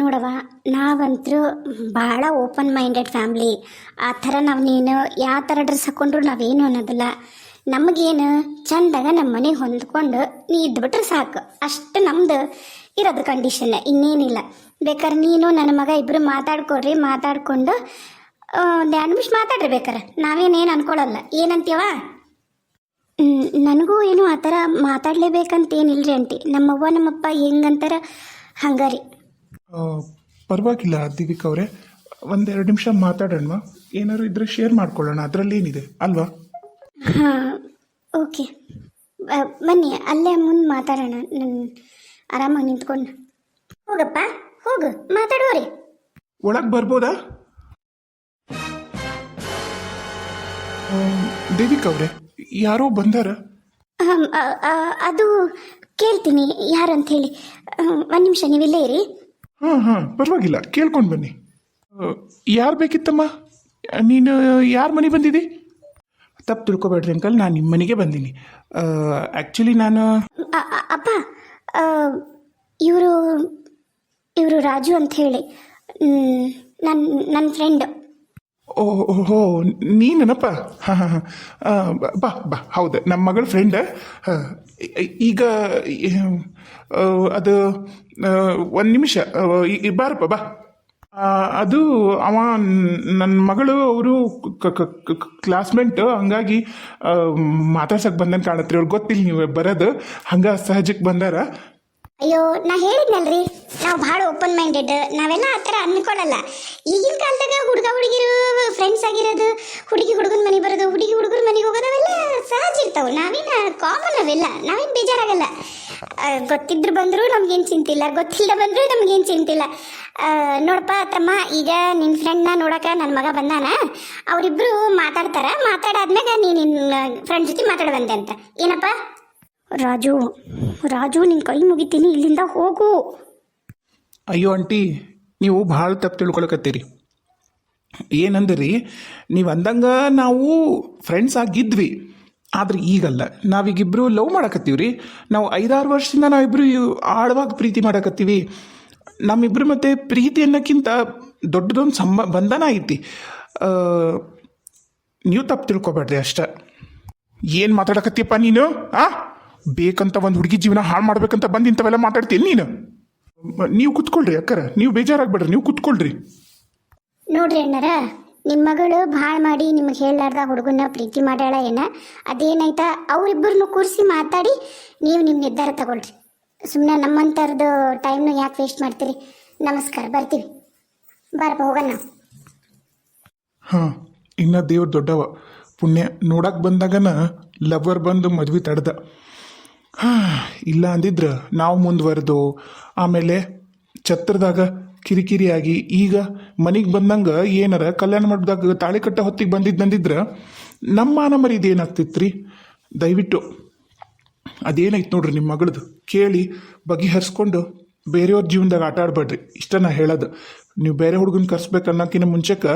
ನೋಡವ ನಾವಂತರೂ ಭಾಳ open minded family ಆ ಥರ ನಾವು ನೀನು ಯಾವ ಥರ ಡ್ರೆಸ್ ಹಾಕ್ಕೊಂಡ್ರು ನಾವೇನು ಅನ್ನೋದಿಲ್ಲ. ನಮಗೇನು ಚಂದಾಗ ನಮ್ಮ ಮನೆಗೆ ಹೊಂದ್ಕೊಂಡು ನೀ ಇದ್ಬಿಟ್ರೆ ಸಾಕು. ಅಷ್ಟು ನಮ್ದು ಇರೋದು ಕಂಡೀಷನ್ ಇನ್ನೇನಿಲ್ಲ. ಬೇಕಾದ್ರೆ ನೀನು ನನ್ನ ಮಗ ಇಬ್ಬರು ಮಾತಾಡ್ಕೊಳ್ರಿ ಮಾತಾಡಿಕೊಂಡು ಒಂದು ಎರಡು ನಿಮಿಷ ಮಾತಾಡ್ರಿ ಬೇಕಾರೆ. ನಾವೇನೇನು ಅನ್ಕೊಳಲ್ಲ. ಏನಂತೀವ ನನಗೂ ಏನು ಆ ಥರ ಮಾತಾಡಲೇಬೇಕಂತ ರೀ ಅಂಟಿ ನಮ್ಮವ್ವ, ನಮ್ಮಪ್ಪ ಹೆಂಗಂತಾರ ಹಂಗಾರಿ. ಪರವಾಗಿಲ್ಲ ದಿವಿಕ್ ಅವರೇ. ಒಂದೆರಡು ನಿಮಿಷ ಮಾತಾಡೋಣ ಏನಾದ್ರು ಇದ್ರೆ ಶೇರ್ ಮಾಡ್ಕೊಳ್ಳೋಣ. ಅದರಲ್ಲಿ ಏನಿದೆ? ಅಲ್ವಾ? ಹಾಂ ಓಕೆ ಬನ್ನಿ ಅಲ್ಲೇ ಮುಂದೆ ಮಾತಾಡೋಣ. ನಾನು ಆರಾಮಾಗಿ ನಿಂತ್ಕೊಂಡು. ಹೋಗಪ್ಪ ಹೋಗು ಮಾತಾಡೋರಿ ಒಳಗೆ ಬರ್ಬೋದಾ? ಆ, ದೇವಿಕ್ ಅವರೇ ಯಾರೋ ಬಂದಾರ? ಅದು ಕೇಳ್ತೀನಿ ಯಾರಂತ ಹೇಳಿ. ಒಂದು ನಿಮಿಷ ನೀವಿಲ್ಲೇ ಇರಿ. ಹಾಂ ಹಾಂ ಪರವಾಗಿಲ್ಲ, ಕೇಳ್ಕೊಂಡು ಬನ್ನಿ. ಯಾರು ಬೇಕಿತ್ತಮ್ಮ? ನೀನು ಯಾರ ಮನೆ ಬಂದಿದ್ದಿ ತಪ್ಪು ತಿಳ್ಕೊಬೇಡ್ರಿ ಅಂಕಲ್, ನಾನು ನಿಮ್ಮ ಮನೆಗೆ ಬಂದೀನಿ. ಆ್ಯಕ್ಚುಲಿ ನಾನು ಅಪ್ಪ ಇವರು ಇವರು ರಾಜು ಅಂತ ಹೇಳಿ. ನನ್ನ ನನ್ನ ಫ್ರೆಂಡ್ ಓಹೋ ನೀನಪ್ಪ ಹಾಂ ಹಾಂ ಹಾಂ. ಬಾ ಬಾ. ಹೌದು, ನಮ್ಮ ಮಗಳ ಫ್ರೆಂಡ್ ಈಗ ಅದು ಒಂದು ನಿಮಿಷ. ಬಾರಪ್ಪ, ಬಾ. ಅದು, ಅವ ನನ್ನ ಮಗಳು, ಅವರು ಕ್ಲಾಸ್ಮೇಟ್ ಹಂಗಾಗಿ ಮಾತಾಡ್ಸಕ್ಕೆ ಬಂದಂಗೆ ಕಾಣತ್ರಿ. ಅವ್ರಿಗೆ ಗೊತ್ತಿಲ್ಲ, ನೀವು ಬರೋದು. ಹಂಗೆ ಸಹಜಕ್ಕೆ ಬಂದಾರ. ಅಯ್ಯೋ, ನಾ ಹೇಳಿದ್ನಲ್ರಿ. ನಾವು ಭಾಳ ಓಪನ್ ಮೈಂಡೆಡ್ ನಾವೆಲ್ಲ ಆ ಥರ ಅನ್ಕೊಳ್ಳಲ್ಲ ಈಗಿನ ಕಾಲದಾಗ ಹುಡುಗ ಹುಡುಗಿರು ಫ್ರೆಂಡ್ಸ್ ಆಗಿರೋದು, ಹುಡುಗಿ ಹುಡುಗನ ಮನೆಗೆ ಬರೋದು, ಹುಡುಗಿ ಹುಡುಗರ ಮನೆಗೆ ಹೋಗೋದು ಅವೆಲ್ಲ ಸಹಜ ಇರ್ತಾವೆ. ನಾವೇನು ಕಾಮನ್ ಅವೆಲ್ಲ. ನಾವೇನು ಬೇಜಾರಾಗಲ್ಲ. ಗೊತ್ತಿದ್ರು ಬಂದರೂ ನಮ್ಗೇನು ಚಿಂತಿಲ್ಲ. ಗೊತ್ತಿಲ್ಲ ಬಂದರೂ ನಮಗೇನು ಚಿಂತಿಲ್ಲ. ನೋಡಪ್ಪ ತಮ್ಮ, ಈಗ ನಿನ್ನ ಫ್ರೆಂಡ್ನ ನೋಡೋಕೆ ನನ್ನ ಮಗ ಬಂದಾನ. ಅವರಿಬ್ಬರು ಮಾತಾಡ್ತಾರೆ. ಮಾತಾಡಾದ್ಮ್ಯಾಗ ನೀನು ನಿನ್ನ ಫ್ರೆಂಡ್ ಜೊತೆ ಮಾತಾಡ ಬಂದೆ ಅಂತ. ಏನಪ್ಪ? ರಾಜು ರಾಜು, ನಿನ್ ಕೈ ಮುಗಿತೀನಿ, ಇಲ್ಲಿಂದ ಹೋಗು. ಅಯ್ಯೋ ಆಂಟಿ, ನೀವು ಭಾಳ ತಪ್ಪು ತಿಳ್ಕೊಳಕತ್ತೀರಿ. ಏನಂದ್ರಿ, ನೀವು ಅಂದಂಗ ನಾವು ಫ್ರೆಂಡ್ಸ್ ಆಗಿದ್ವಿ, ಆದ್ರೆ ಈಗಲ್ಲ. ನಾವೀಗಿಬ್ರು ಲವ್ ಮಾಡಕತ್ತೀವ್ರಿ. ನಾವು ಐದಾರು ವರ್ಷದಿಂದ ನಾವಿಬ್ರು ಆಳವಾಗಿ ಪ್ರೀತಿ ಮಾಡಕತ್ತೀವಿ. ನಮ್ಮಿಬ್ರು ಮತ್ತೆ ಪ್ರೀತಿ ಅನ್ನೋಕ್ಕಿಂತ ದೊಡ್ಡದೊಂದು ಸಂಬ, ಬಂಧನ ಐತಿ. ನೀವು ತಪ್ಪು ತಿಳ್ಕೊಬೇಡ್ರಿ ಅಷ್ಟ. ಏನು ಮಾತಾಡಕತ್ತೀಯಪ್ಪ ನೀನು, ಆ? ಬೇಕಂತ ಒಂದು ಹುಡುಗಿ ಜೀವನ ಹಾಳು ಮಾಡ್ಬೇಕಂತ ಬಂದು ಇಂಥವೆಲ್ಲ ಮಾತಾಡ್ತೀನಿ ನೀನು? ನೀವು ಕುತ್ಕೊಳ್ರಿ ಅಕ್ಕರ. ನೀವು ಬೇಜಾರಾಗ್ಬೇಡ್ರಿ. ನೀವು ಕುತ್ಕೊಳ್ರಿ. ನೋಡ್ರಿ ಅಣ್ಣಾರ ನಿಮ್ಮ ಮಗಳು ಭಾಳ ಮಾಡಿ ನಿಮಗೆ ಹೇಳಲಾರ್ದ ಹುಡುಗನ ಪ್ರೀತಿ ಮಾಡ್ಯಾಳ ಏನ? ಅದೇನಾಯ್ತಾ? ಅವರಿಬ್ಬರನ್ನು ಕೂರಿಸಿ ಮಾತಾಡಿ ನೀವು ನಿಮ್ಮ ನಿರ್ಧಾರ ತಗೊಳ್ರಿ. ಸುಮ್ಮನೆ ನಮ್ಮಂಥರದ್ದು ಟೈಮ್ನ ಯಾಕೆ ವೇಸ್ಟ್ ಮಾಡ್ತೀರಿ? ನಮಸ್ಕಾರ ಬರ್ತೀವಿ. ಬಾರಪ್ಪ ಹೋಗೋಣ ಹಾಂ ಇನ್ನ ದೇವ್ರ ದೊಡ್ಡವ. ಪುಣ್ಯ ನೋಡಕ್ ಬಂದಾಗನ ಲವರ್ ಬಂದು ಮದ್ವೆ ತಡ್ದ. ಇಲ್ಲ ಅಂದಿದ್ರೆ ನಾವು ಮುಂದುವರೆದು. ಆಮೇಲೆ ಛತ್ರದಾಗ ಕಿರಿಕಿರಿಯಾಗಿ ಈಗ ಮನೆಗೆ ಬಂದಂಗೆ ಏನಾರ ಕಲ್ಯಾಣ ಮಂಟಪದಾಗ ತಾಳಿ ಕಟ್ಟ ಹೊತ್ತಿಗೆ ಬಂದಿದ್ದಂದಿದ್ರೆ ನಮ್ಮ ಮಾನ ಮರಿದು ಏನಾಗ್ತಿತ್ತು ರೀ ದಯವಿಟ್ಟು ಅದೇನೈತೆ ನೋಡ್ರಿ ನಿಮ್ಮ ಮಗಳದು ಕೇಳಿ ಬಗೆಹರಿಸ್ಕೊಂಡು ಬೇರೆಯವ್ರ ಜೀವನದಾಗ ಆಟ ಆಡ್ಬೇಡ್ರಿ. ಇಷ್ಟ ನಾ ಹೇಳೋದು. ನೀವು ಬೇರೆ ಹುಡುಗನ ಕರ್ಸ್ಬೇಕು ಅನ್ನೋಕ್ಕಿಂತ ಮುಂಚೆಕ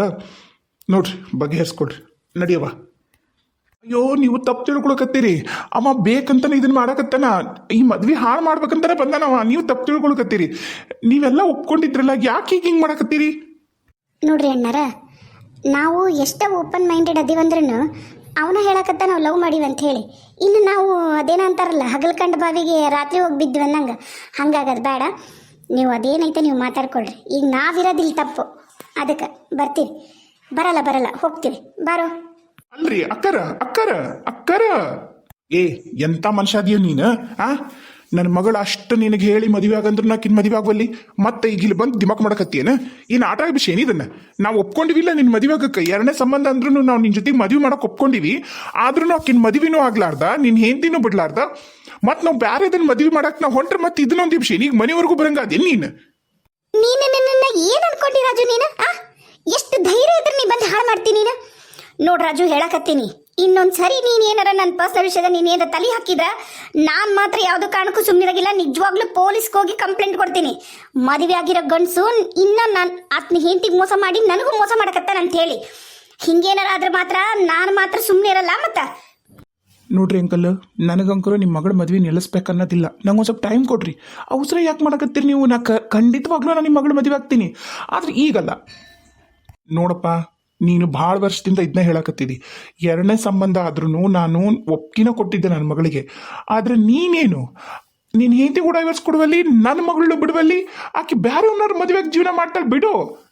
ನೋಡ್ರಿ ಬಗೆಹರಿಸ್ಕೊಡ್ರಿ. ನಡಿಯವ ಅಯ್ಯೋ, ನೀವು ತಪ್ಪು ತಿಳ್ಕೊಳಕತ್ತೀರಿ. ಅವ ಬೇಕಂತಾನೆ ಇದನ್ನ ಮಾಡಕತ್ತಾನ. ಈ ಮದ್ವೆ ಹಾಳು ಮಾಡ್ಬೇಕಂತಾನೆ ಬಂದಾನವ. ನೀವು ತಪ್ಪು ತಿಳ್ಕೊಳಕತ್ತೀರಿ. ನೀವೆಲ್ಲ ಒಪ್ಕೊಂಡಿದ್ರಲ್ಲ, ಯಾಕೆ ಈಗ ಹಿಂಗೆ ಮಾಡಕತ್ತೀರಿ? ನೋಡ್ರಿ ಅಣ್ಣಾರ, ನಾವು ಎಷ್ಟೇ ಓಪನ್ ಮೈಂಡೆಡ್ ಅದೀವಂದ್ರೂ ಅವನ ಹೇಳಕತ್ತ ನಾವು ಲವ್ ಮಾಡೀವಿ ಅಂತ ಹೇಳಿ. ಇನ್ನು ನಾವು ಅದೇನಂತಾರಲ್ಲ ಅಂತಾರಲ್ಲ, ಹಗಲ್ಕಂಡ ಬಾವಿಗೆ ರಾತ್ರಿ ಹೋಗಿ ಬಿದ್ದು ಅನ್ನಂಗೆ. ಹಂಗಾಗದು ಬೇಡ. ನೀವು ಅದೇನೈತೆ ನೀವು ಮಾತಾಡ್ಕೊಳ್ರಿ. ಈಗ ನಾವಿರೋದಿಲ್ಲ ತಪ್ಪು. ಅದಕ್ಕೆ ಬರ್ತೀವಿ. ಬರಲ್ಲ ಬರಲ್ಲ, ಹೋಗ್ತೀವಿ. ಬಾರೋ. ಅಲ್ರಿ, ಅಕ್ಕರ ಅಕ್ಕರ ಅಕ್ಕರ. ಏ, ಎಂತ ಮನುಷ್ಯ ಅದೀಯ ನೀನು, ಆ? ನನ್ನ ಮಗಳು ಅಷ್ಟು ನಿನಗೆ ಹೇಳಿ ಮದುವೆ ಆಗಂದ್ರೆ ನಾಕಿನ್ ಮದುವೆ ಆಗವಲ್ಲಿ? ಮತ್ತೆ ಈಗ ಇಲ್ಲಿ ಬಂದು ದಿಮಕ್ ಮಾಡಕತ್ತೇನ ಏನು ಆಟ ವಿಷಯ ಏನಿದನ್ನ ನಾವು ಒಪ್ಕೊಂಡಿವಿಲ್ಲ ನಿನ್ನ ಮದುವೆ ಆಗಕ್ಕೆ. ಎರಡನೇ ಸಂಬಂಧ ಅಂದ್ರೂ ನಾವು ನಿನ್ನ ಜೊತೆಗೆ ಮದುವೆ ಮಾಡಕ್ಕೆ ಒಪ್ಕೊಂಡಿವಿ. ಆದ್ರೂ ಆಕಿನ ಮದುವೆನೂ ಆಗ್ಲಾರ್ದ ನಿನ್ನ ಹೆಂಡತಿನೂ ಬಿಡ್ಲಾರ್ದ. ಮತ್ತೆ ನಾವು ಬ್ಯಾರೆದನ್ನ ಮದುವೆ ಮಾಡಕ್ಕೆ ನಾವು ಹೊಂಟ್ರೆ ಮತ್ತೆ ಇದನ್ನೊಂದು ವಿಷಯ ಈಗ ಮನೆವರೆಗೂ ಬರಂಗ ನೀನು? ನೀನು ಏನ್ ಏನು ಅನ್ಕೊಂಡಿ ರಾಜು ನೀನು ಎಷ್ಟು ಧೈರ್ಯ ಇದ್ರೆ ನೀ ಬಂದು ಹಾಳು ಮಾಡ್ತೀನಿ ನೀನು? ನೋಡ್ ರಾಜು ಹೇಳಕತ್ತೀನಿ. ಇನ್ನೊಂದು ಸರಿ ನೀನು ಏನಾರ ನನ್ನ ಪರ್ಸನಲ್ ವಿಷಯದ ನೀನು ಏನಾರ ತಲೆ ಹಾಕಿದ್ರ, ನಾನು ಮಾತ್ರ ಯಾವುದೋ ಕಾರಣಕ್ಕೂ ಸುಮ್ಮನಿರಾಗಿಲ್ಲ ನಿಜವಾಗ್ಲೂ ಪೊಲೀಸ್ಗೆ ಹೋಗಿ ಕಂಪ್ಲೇಂಟ್ ಕೊಡ್ತೀನಿ. ಮದುವೆ ಆಗಿರೋ ಗಂಡಸು ಇನ್ನ ನಾನು ಆತ್ನ ಹೆಂಡತಿಗೆ ಮೋಸ ಮಾಡಿ ನನಗೂ ಮೋಸ ಮಾಡಕತ್ತಾನ ಅಂತ ಹೇಳಿ. ಹಿಂಗೇನಾರ ಆದ್ರೆ ಮಾತ್ರ ನಾನು ಮಾತ್ರ ಸುಮ್ಮನೆ ಇರಲ್ಲ ಮತ್ತ. ನೋಡ್ರಿ ಅಂಕಲ್ ನನಗಂಕರು ನಿಮ್ಮ ಮಗಳ ಮದುವೆ ನಿಲ್ಲಿಸ್ಬೇಕು ಅನ್ನೋದಿಲ್ಲ ನಂಗೆ ಒಂದು ಸ್ವಲ್ಪ ಟೈಮ್ ಕೊಡ್ರಿ. ಅವಸರ ಯಾಕೆ ಮಾಡಕತ್ತೀರಿ ನೀವು? ನಾ ಖಂಡಿತವಾಗ್ಲೂ ನಾನು ನಿಮ್ಮ ಮಗಳ ಮದುವೆ ಆಗ್ತೀನಿ. ಆದ್ರೆ ಈಗಲ್ಲ. ನೋಡಪ್ಪ ನೀನು ಭಾಳ ವರ್ಷದಿಂದ ಇದನ್ನ ಹೇಳಕತ್ತಿದ್ದಿ ಎರಡನೇ ಸಂಬಂಧ ಆದ್ರೂ ನಾನು ಒಪ್ಪಿನ ಕೊಟ್ಟಿದ್ದೆ ನನ್ನ ಮಗಳಿಗೆ. ಆದರೆ ನೀನೇನು? ನೀನು ಹೆಂಡತಿ ಕೂಡ ಕೊಡುವಲ್ಲಿ ನನ್ನ ಮಗಳು ಬಿಡುವಲ್ಲಿ ಆಕೆ ಬೇರೆ ಮದುವೆಗೆ ಜೀವನ ಮಾಡ್ತಾಳೆ ಬಿಡು.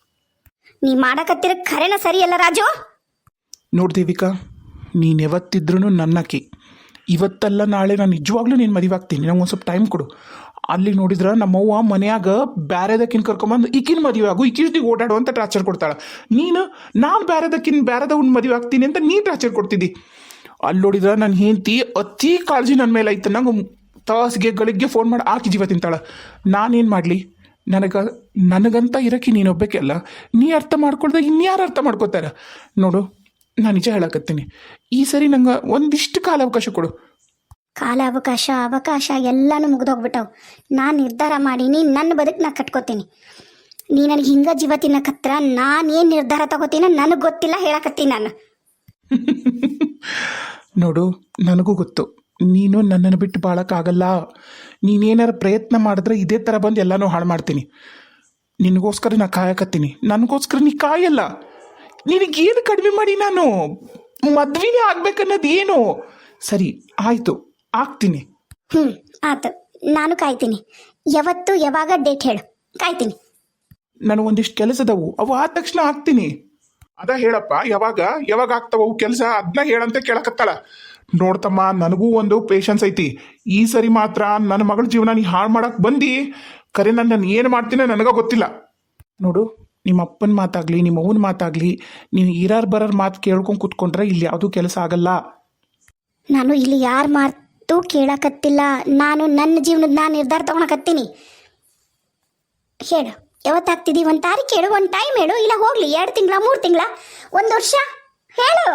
ನೀ ಮಾಡಕತ್ತಿರ ಖರೇನ ಸರಿಯಲ್ಲ ರಾಜು? ನೋಡ್ದೇವಿಕಾ ನೀನು ಯಾವತ್ತಿದ್ರೂ ನನ್ನಕಿ ಇವತ್ತಲ್ಲ ನಾಳೆ ನಾನು ನಿಜವಾಗ್ಲೂ ನೀನು ಮದುವೆ ಆಗ್ತೀನಿ. ನಂಗೆ ಒಂದು ಸ್ವಲ್ಪ ಟೈಮ್ ಕೊಡು. ಅಲ್ಲಿ ನೋಡಿದ್ರೆ ನಮ್ಮವ್ವ ಮನ್ಯಾಗ ಬೇರೆದಕ್ಕಿನ ಕರ್ಕೊಂಬಂದು, ಈಕಿನ ಮದುವೆ ಆಗು, ಈಕಿ ಜೊತೆಗೆ ಓಡಾಡು ಅಂತ ಟಾರ್ಚರ್ ಕೊಡ್ತಾಳೆ. ನೀನು, ನಾನು ಬೇರೆದಕ್ಕಿನ ಬೇರೆದವ್ನ ಮದುವೆ ಆಗ್ತೀನಿ ಅಂತ ನೀ ಟಾರ್ಚರ್ ಕೊಡ್ತಿದ್ದಿ. ಅಲ್ಲಿ ನೋಡಿದ್ರೆ ನನ್ನ ಹೆಂಡತಿ ಅತಿ ಕಾಳಜಿ ನನ್ನ ಮೇಲೆ ಐತೆ, ನಂಗೆ ತಾಸಿಗೆ ಗಳಿಗೆ ಫೋನ್ ಮಾಡಿ, ಆಕಿ ಜೀವ ತಿಂತಾಳೆ. ನಾನೇನು ಮಾಡಲಿ? ನನಗೆ, ನನಗಂತ ಇರೋಕೆ ನೀನೊಬ್ಬಕ್ಕೆ ಅಲ್ಲ ನೀ ಅರ್ಥ ಮಾಡ್ಕೊಳ್ದೆ ಇನ್ಯಾರು ಅರ್ಥ ಮಾಡ್ಕೋತಾರೆ? ನೋಡು, ನಾನು ನಿಜ ಹೇಳಕತ್ತೀನಿ. ಈ ಸರಿ ನಂಗೆ ಒಂದಿಷ್ಟು ಕಾಲ ಅವಕಾಶ ಕೊಡು. ಕಾಲ ಅವಕಾಶ ಎಲ್ಲಾನು ಮುಗಿದೋಗ್ಬಿಟ್ಟವು. ನಾನು ನಿರ್ಧಾರ ಮಾಡೀನಿ, ನನ್ನ ಬದುಕನ್ನ ಕಟ್ಕೋತೀನಿ. ನೀ ನನಗೆ ಹಿಂಗ ಜೀವ ತಿನ್ನಕತ್ರ ನಾನೇನು ನಿರ್ಧಾರ ತಗೋತೀನ ನನಗೆ ಗೊತ್ತಿಲ್ಲ ಹೇಳಕತ್ತೀನಿ ನಾನು. ನೋಡು, ನನಗೂ ಗೊತ್ತು. ನೀನು ನನ್ನನ್ನು ಬಿಟ್ಟು ಬಾಳಕ್ಕಾಗಲ್ಲ. ನೀನೇನಾರ ಪ್ರಯತ್ನ ಮಾಡಿದ್ರೆ ಇದೇ ಥರ ಬಂದು ಎಲ್ಲನೂ ಹಾಳು ಮಾಡ್ತೀನಿ. ನಿನಗೋಸ್ಕರ ನಾ ಕಾಯಕತ್ತೀನಿ. ನನಗೋಸ್ಕರ ನೀ ಕಾಯಲ್ಲ. ನಿನಗೇನು ಕಡಿಮೆ ಮಾಡಿ ನಾನು? ಮದ್ವೆನೇ ಆಗ್ಬೇಕನ್ನೋದು ಏನು? ಸರಿ, ಆಯಿತು. ಆಗ್ತೀನಿ. ಹ್ಞೂ ಆತ. ನಾನು ಕಾಯ್ತೀನಿ. ಯಾವತ್ತು ಯಾವಾಗ ಡೇಟ್ ಹೇಳು. ಕಾಯ್ತೀನಿ. ನನಗೆ ಒಂದಿಷ್ಟು ಕೆಲಸ ಅದಾವು ಅವು ಆದ ತಕ್ಷಣ ಆಗ್ತೀನಿ. ಅದ ಹೇಳಪ್ಪ ಯಾವಾಗ ಯಾವಾಗ ಆಗ್ತಾವ ಅವು ಕೆಲಸ ಅದನ್ನ ಹೇಳಂತ ಕೇಳಕತ್ತಾಳ. ನೋಡ್ತಮ್ಮ ನನಗೂ ಒಂದು ಪೇಷನ್ಸ್ ಐತಿ. ಈ ಸರಿ ಮಾತ್ರ ನನ್ನ ಮಗಳ ಜೀವನ ನೀ ಹಾಳು ಮಾಡಕ್ ಬಂದು. ಕರೆ ನಾನು ಏನು ಮಾಡ್ತೀನೋ ನನಗ ಗೊತ್ತಿಲ್ಲ. ನೋಡು ನಿಮ್ಮ ಅಪ್ಪನ ಮಾತಾಗ್ಲಿ ನಿಮ್ಮ ಅವ್ವನ ಮಾತಾಗ್ಲಿ ನೀವು ಇರಾರ್ ಬರೋರ್ ಮಾತು ಕೇಳ್ಕೊಂಡು ಕೂತ್ಕೊಂಡ್ರೆ ಇಲ್ಲಿ ಯಾವುದೂ ಕೆಲಸ ಆಗಲ್ಲ. ನಾನು ಇಲ್ಲಿ ಯಾರ ಮಾತು ಕೇಳಕತ್ತಿಲ್ಲ. ನಾನು ನನ್ನ ಜೀವನದ ನಾನು ನಿರ್ಧಾರ ತಗೊಳಕತ್ತೀನಿ. ಹೇಳು ಯಾವತ್ತಾಗ್ತಿದ್ದಿ ಒಂದು ತಾರೀಕು ಹೇಳು, ಒಂದು ಟೈಮ್ ಹೇಳು, ಇಲ್ಲ ಹೋಗ್ಲಿ, ಎರಡು ತಿಂಗಳ, ಮೂರು ತಿಂಗಳ, ಒಂದು ವರ್ಷ? ಹೇಳು.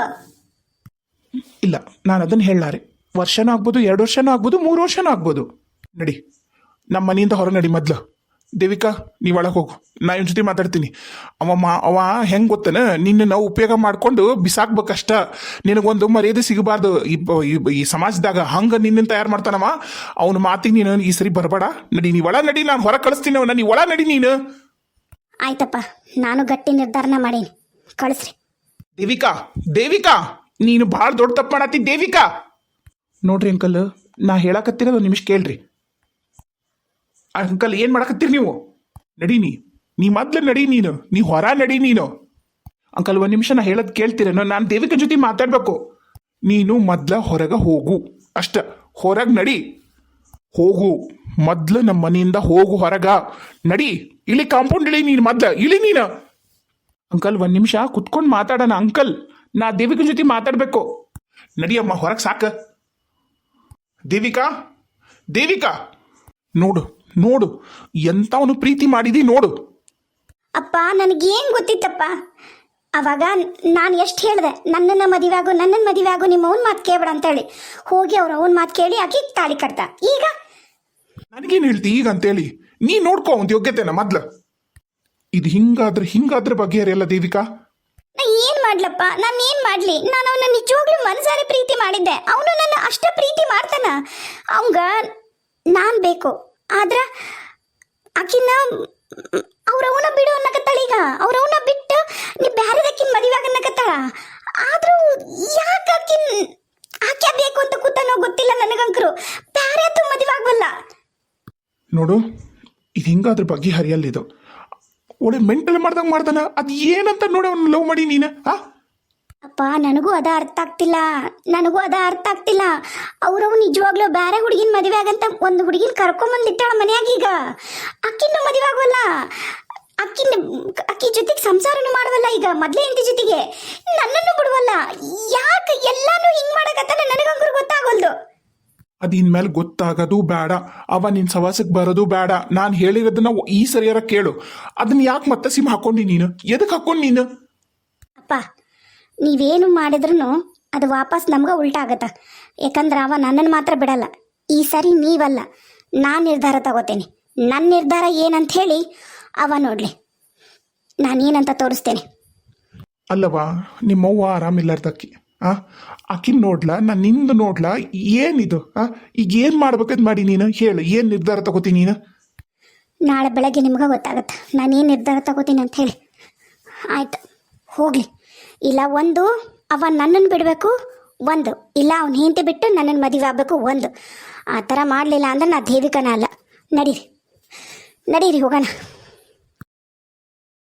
ಇಲ್ಲ, ನಾನು ಅದನ್ನು ಹೇಳಲಾರೆ. ವರ್ಷನೂ ಆಗ್ಬೋದು, ಎರಡು ವರ್ಷನೂ ಆಗ್ಬೋದು, ಮೂರು ವರ್ಷನೂ ಆಗ್ಬೋದು. ನಡಿ ನಮ್ಮ ಮನೆಯಿಂದ ಹೊರ ನಡಿ ಮೊದ್ಲು. ದೇವಿಕಾ ನೀ ಒಳಗೆ ಹೋಗು. ನಾ ಇವ್ನ ಜೊತೆ ಮಾತಾಡ್ತೀನಿ. ಅವ ಮಾ ಅವ ಹೆಂಗೆ ಗೊತ್ತನ? ನಿನ್ನ ನಾವು ಉಪಯೋಗ ಮಾಡ್ಕೊಂಡು ಬಿಸಾಕ್ಬೇಕಷ್ಟ. ನಿನಗೊಂದು ಮರ್ಯಾದೆ ಸಿಗಬಾರ್ದು. ಈ ಸಮಾಜದಾಗ ಹಂಗೆ ನಿನ್ನ ತಯಾರು ಮಾಡ್ತಾನವ ಅವನ ಮಾತಿಗೆ ನೀನು ಈ ಸರಿ ಬರಬೇಡ. ನಡಿ ನೀ ಒಳ ನಡಿ ನಾನು ಹೊರ ಕಳಿಸ್ತೀನಿ ಅವನ. ನೀ ಒಳ ನಡಿ ನೀನು. ಆಯ್ತಪ್ಪ ನಾನು ಗಟ್ಟಿ ನಿರ್ಧಾರನ ಮಾಡೀನಿ. ಕಳಿಸ್ರಿ. ದೇವಿಕಾ ದೇವಿಕಾ ನೀನು ಭಾಳ ದೊಡ್ಡ ತಪ್ಪು ಮಾಡತ್ತಿ ದೇವಿಕಾ. ನೋಡ್ರಿ ಅಂಕಲ್ ನಾ ಹೇಳಕತ್ತಿರೋದು ನಿಮಿಷ ಕೇಳ್ರಿ. ಅಂಕಲ್ ಏನು ಮಾಡಕತ್ತೀರಿ ನೀವು? ನಡೀನಿ ನೀ. ಮೊದ್ಲು ನಡಿ ನೀನು. ನೀ ಹೊರ ನಡಿ ನೀನು. ಅಂಕಲ್, ಒಂದು ನಿಮಿಷ ನಾ ಹೇಳೋದು ಕೇಳ್ತೀರೇನೋ? ನಾನು ದೇವಿಕ ಜೊತೆ ಮಾತಾಡಬೇಕು. ನೀನು ಮೊದ್ಲ ಹೊರಗೆ ಹೋಗು. ಅಷ್ಟ. ಹೊರಗೆ ನಡಿ. ಹೋಗು. ಮೊದ್ಲು ನಮ್ಮ ಮನೆಯಿಂದ ಹೋಗು ಹೊರಗ. ನಡಿ. ಇಲ್ಲಿ ಕಾಂಪೌಂಡ್ ಇಳಿ ನೀನು ಮೊದ್ಲ. ಇಳಿ ನೀನು. ಅಂಕಲ್, ಒಂದು ನಿಮಿಷ ಕುತ್ಕೊಂಡು ಮಾತಾಡೋಣ ಅಂಕಲ್. ನಾ ದೇವಿಕ ಜೊತೆ ಮಾತಾಡಬೇಕು. ನಡಿಯಮ್ಮ ಹೊರಗೆ ಸಾಕ. ದೇವಿಕಾ? ದೇವಿಕಾ? ನೋಡು. ನೋಡು ಎಂತವನು ಪ್ರೀತಿ ಮಾಡಿದಿ ನೋಡು. ಅಪ್ಪ ನನಗೇನು ಗೊತ್ತಿತ್ತಪ್ಪ? ಅವಾಗ ನಾನು ಎಷ್ಟು ಹೇಳಿದೆ ನನ್ನನ್ನು ಮದುವೆ ಆಗು ನನ್ನನ್ನು ಮದುವೆ ಆಗು ನಿಮ್ಮ ಅವನ ಮಾತು ಕೇಳಬೇಡ ಅಂತೇಳಿ. ಹೋಗಿ ಅವ್ರ ಅವನ ಮಾತು ಕೇಳಿ ಆಕಿ ತಾಳಿ ಕಟ್ತ ಈಗ? ನನಗೇನು ಹೇಳ್ತಿ ಈಗ ಅಂತೇಳಿ? ನೀ ನೋಡ್ಕೋ ಒಂದು ಯೋಗ್ಯತೆನ ಮೊದ್ಲು. ಇದು ಹಿಂಗಾದ್ರೆ ಹಿಂಗಾದ್ರೆ ಬಗೆಹರಿಯಲ್ಲ ದೇವಿಕಾ? ನಾ ಏನ್ ಮಾಡ್ಲಪ್ಪ? ನಾನು ಏನ್ ಮಾಡ್ಲಿ? ನಾನು ಅವನ ನಿಜವಾಗ್ಲೂ ಮನಸಾರೆ ಪ್ರೀತಿ ಮಾಡಿದ್ದೆ. ಅವನು ನನ್ನ ಅಷ್ಟ ಪ್ರೀತಿ ಮಾಡ್ತಾನ. ಅವಂಗ ನಾನ್ ಬೇಕು. ಆದ್ರ ಆಕಿನ ಅವ್ರವನ ಬಿಡು ಅನ್ನಕತ್ತಾಳ ಈಗ. ಅವ್ರವನ ಬಿಟ್ಟು ನೀ ಬ್ಯಾರದಕ್ಕಿನ ಮದುವೆಯಾಗ ಅನ್ನಕತ್ತಾಳ ಆದ್ರೂ ಯಾಕೆ ಆಕಿನ್ ಆಕೆ ಬೇಕು ಅಂತ ಕೂತನೋ ಗೊತ್ತಿಲ್ಲ ನನಗಂಕರು ಬ್ಯಾರೆ ಅದು ಮದುವೆ ನೋಡು, ಇದು ಹಿಂಗಾದ್ರ ಬಗ್ಗೆ ಇದು. ಒಳ್ಳೆ ಮೆಂಟಲ್ ಮಾಡ್ದಂಗೆ ಮಾಡ್ತಾನ ಅದು ಏನಂತ ನೋಡು ಅವ್ನು ಲವ್ ಮಾಡಿ ನೀನು, ಆ? ಅಪ್ಪ ನನಗೂ ಅದ ಅರ್ಥ ಆಗ್ತಿಲ್ಲ. ನನಗೂ ಅದ ಅರ್ಥ ಆಗ್ತಿಲ್ಲ. ಅವ್ರವ್ ನಿಜವಾಗ್ಲೂ ಬೇರೆ ಹುಡುಗಿನ ಮದುವೆ ಆಗಂತ ಒಂದು ಹುಡುಗಿನ ಕರ್ಕೊಂಬಂದಿಟ್ಟಾಳ ಮನ್ಯಾಗ ಈಗ. ಅಕ್ಕಿನ ಮದುವೆ ಆಗೋಲ್ಲ ಅಕ್ಕಿನ ಅಕ್ಕಿ ಜೊತೆಗೆ ಸಂಸಾರನು ಮಾಡವಲ್ಲ ಈಗ ಮೊದ್ಲೇ ಹೆಂಡತಿ ಜೊತೆಗೆ. ನನ್ನನ್ನು ಬಿಡುವಲ್ಲ? ಯಾಕೆ ಎಲ್ಲಾನು ಹಿಂಗ್ ಮಾಡಕತ್ತಾನ? ನನಗಂಗ್ರು ಗೊತ್ತಾಗೋಲ್ದು. ಅದು ಇನ್ಮೇಲೆ ಗೊತ್ತಾಗದು ಬೇಡ ಅವ ನಿನ್ನ ಸವಾಸಕ್ಕೆ ಬರೋದು ಬೇಡ ನಾನು ಹೇಳಿರೋದನ್ನ ಈ ಸರಿಯರ ಕೇಳು. ಅದನ್ನ ಯಾಕೆ ಮತ್ತೆ ಸಿಮ್ ಹಾಕೊಂಡಿ ನೀನು? ಎದಕ್ಕೆ ಹಾಕೊಂಡಿ ನೀನು? ಅಪ್ಪ ನೀವೇನು ಮಾಡಿದ್ರು ಅದು ವಾಪಸ್ ನಮ್ಗೆ ಉಲ್ಟಾ ಆಗತ್ತ ಯಾಕಂದ್ರೆ ಅವ ನನ್ನನ್ನು ಮಾತ್ರ ಬಿಡಲ್ಲ. ಈ ಸರಿ ನೀವಲ್ಲ ನಾನು ನಿರ್ಧಾರ ತಗೋತೇನೆ. ನನ್ನ ನಿರ್ಧಾರ ಏನಂತ ಹೇಳಿ ಅವ ನೋಡ್ಲಿ. ನಾನೇನಂತ ತೋರಿಸ್ತೇನೆ. ಅಲ್ಲವಾ ನಿಮ್ಮವ್ವ ಆರಾಮಿಲ್ಲಾರ್ದಕ್ಕಿ ಆ? ಆಕಿನ ನೋಡ್ಲಾ ನಾನು ನಿಂದು ನೋಡ್ಲಾ ಏನಿದು ಆ? ಈಗ ಏನು ಮಾಡ್ಬೇಕಂತ ಮಾಡಿ ನೀನು? ಹೇಳು ಏನು ನಿರ್ಧಾರ ತಗೋತೀನಿ ನೀನು? ನಾಳೆ ಬೆಳಗ್ಗೆ ನಿಮ್ಗೆ ಗೊತ್ತಾಗತ್ತೆ. ನಾನು ಏನು ನಿರ್ಧಾರ ತಗೋತೀನಿ ಅಂತ ಹೇಳಿ. ಆಯ್ತು ಹೋಗಲಿ. ಇಲ್ಲ ಒಂದು ಅವ ನನ್ನನ್ನು ಬಿಡಬೇಕು, ಒಂದು. ಇಲ್ಲ, ಅವ್ನು ಹೆಂಡತಿ ಬಿಟ್ಟು ನನ್ನನ್ನು ಮದುವೆ ಆಗಬೇಕು, ಒಂದು. ಆ ಥರ ಮಾಡಲಿಲ್ಲ ಅಂದ್ರೆ ನಾ ದೇವಿಕನ ಅಲ್ಲ. ನಡೀರಿ. ನಡೀರಿ, ಹೋಗೋಣ.